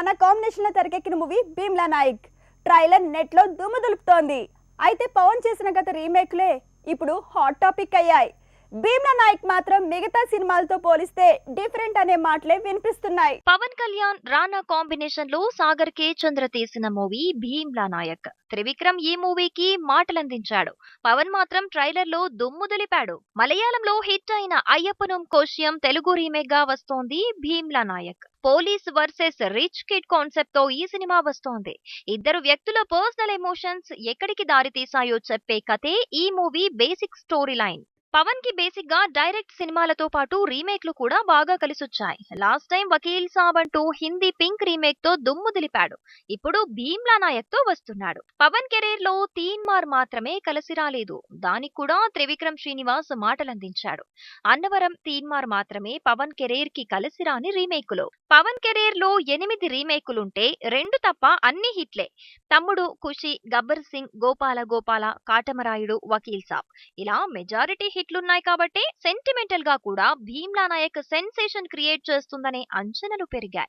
రానా కాంబినేషన్లో తెరకెక్కిన movie Bheemla Nayak. Trailer నెట్లో దుమ్ము దులుపుతోంది. అయితే పవన్ చేసిన గత రీమేక్లే ఇప్పుడు హాట్ టాపిక్ అయ్యాయి. భీమ్లా నాయక్ మాత్రం మిగతా సినిమాలతో పోలిస్తే డిఫరెంట్ అనే మాటలే వినిపిస్తున్నాయి. పవన్ కళ్యాణ్ రానా కాంబినేషన్లో సాగర్ కే చంద్ర తీసిన మూవీ భీమ్లా నాయక్. త్రివిక్రమ్ ఈ మూవీకి మాటలందించాడు. పవన్ మాత్రం ట్రైలర్లో దుమ్ము దులిపాడు. మలయాళంలో హిట్ అయిన అయ్యప్పనం కోశ్యం తెలుగు రీమేక్గా వస్తోంది Bheemla Nayak. Police versus rich kid కాన్సెప్ట్తో ఈ సినిమా వస్తోంది. ఇద్దరు వ్యక్తుల పర్సనల్ ఎమోషన్స్ ఎక్కడికి దారి తీసాయో చెప్పే కథే ఈ మూవీ బేసిక్ స్టోరీ లైన్. పవన్కి బేసిక్గా డైరెక్ట్ సినిమాలతో పాటు రీమేక్లు కూడా బాగా కలిసొచ్చాయి. లాస్ట్ టైం వకీల్ సాబ్ అంటూ హిందీ పింక్ రీమేక్తో దుమ్ము దిలిపాడు. ఇప్పుడు భీమ్లా నాయక్తో వస్తున్నాడు. పవన్ కెరీర్లో తీన్ మార్ మాత్రమే కలిసి రాలేదు. దానికి కూడా త్రివిక్రమ్ శ్రీనివాస్ మాటలందించాడు. అన్నవరం తీన్మార్ మాత్రమే పవన్ కెరీర్కి కలిసి రాని రీమేకులు. పవన్ కెరీర్లో ఎనిమిది రీమేకులుంటే రెండు తప్ప అన్ని హిట్లే. తమ్ముడు ఖుషి గబ్బర్ సింగ్ గోపాల గోపాల కాటమరాయుడు వకీల్ సాబ్. ఇలా మెజారిటీ హిట్లున్నాయి కాబట్టి సెంటిమెంటల్గా కూడా భీమ్లా నాయక్ సెన్సేషన్ క్రియేట్ చేస్తుందనే అంచనాలు పెరిగాయి.